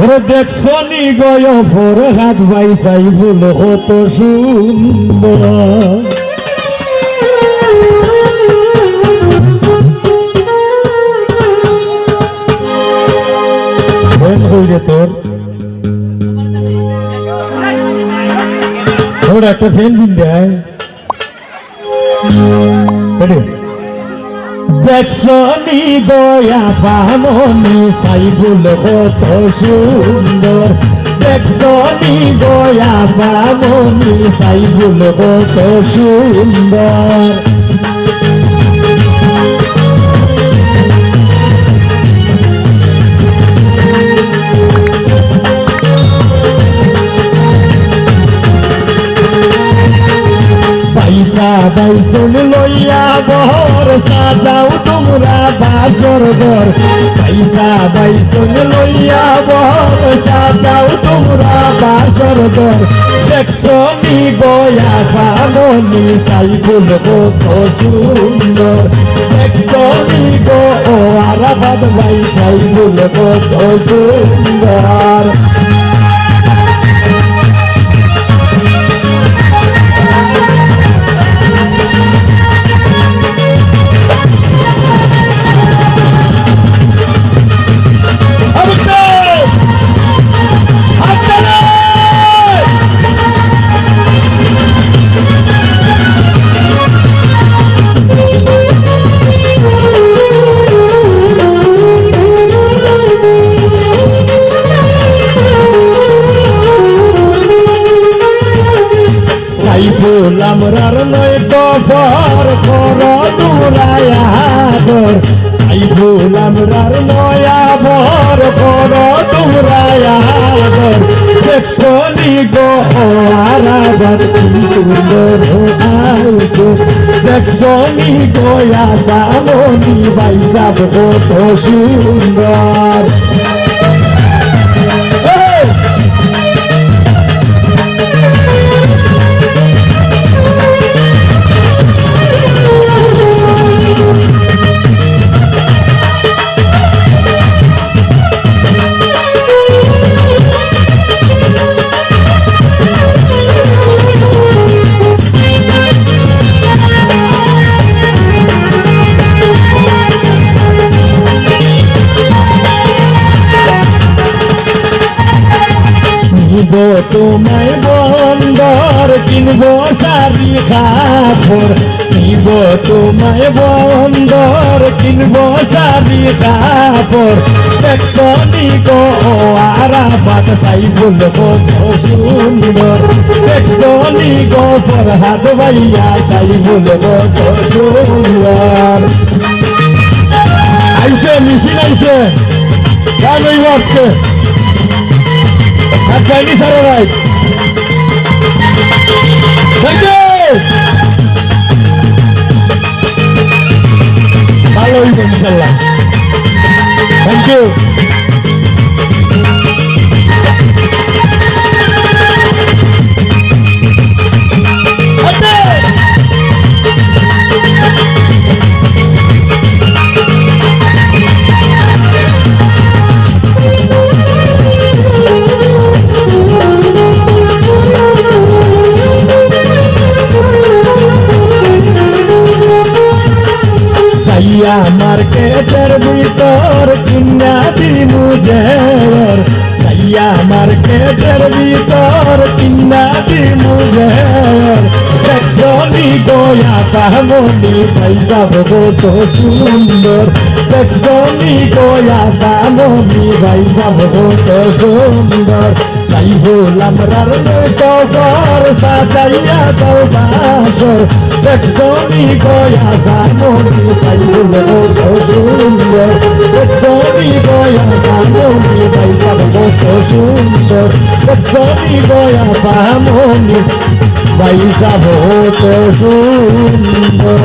ওরে দেখছ নি গয় ভোর হাত ভাই চাই ভুল কত সুন্দর। তোর। তোর একটা ফ্যান দিন দেয়। দেখছ নি বয়া পামনি সাইবুল কত সুন্দর। দেখছ নি বয়া পামনি সাইবুল কত সুন্দর। বাইসন লইয়া বহর সাজাও তোমরা বাসর ঘর পয়সা বাইসন লইয়া বহর সাজাও তোমরা বাসর ঘর দেখছ নি গয়া পালনি সাইফুল কত সুন্দর দেখছ নি গো আরাবাদ ভাই সাইফুল কত সুন্দর কবর কর তুরায়াদর সাইফুল আমরার নয় বর কর তুরায়াদর দেখছ নি গো আরাবার সুন্দর আইছো দেখছ নি গোয়া দামনি বাইসাব কত সুন্দর। কিনব, তোমায় বন্দর কিনব, শাড়ি, কাপড় কিনব তোমায় বন্দর কিনব, শাড়ি, কাপড়। দেখছ গো আরাবাদ সাই বল কত সুন্দর। দেখছ গো, ফরহাদ ভাইয়া সাই বল কত সুন্দর। আইসে, মিশিন আইসে। হইব আজকে। हात पाहिजे सर्व आहेत थँक्यू ভিতর কিনা দিমু জের সাইয়া মার্কেটের ভিতর কিনা দিমু জের দেখছ নি গোয়া তাহমনি পাইসা ভগত সুন্দর। দেখছ নি গোয়া তাহমনি পয়সা কত সুন্দর সাইফুল আমরার কবর সাজাইয়া দাও বাসর দেখছ নি গোয়া তাহমনি সাইফুল কত সুন্দর। দেখছ নি গোয়া তাহমনি পয়সা কত সুন্দর। দেখছ নি গোয়া তাহমনি পয়সা কত সুন্দর।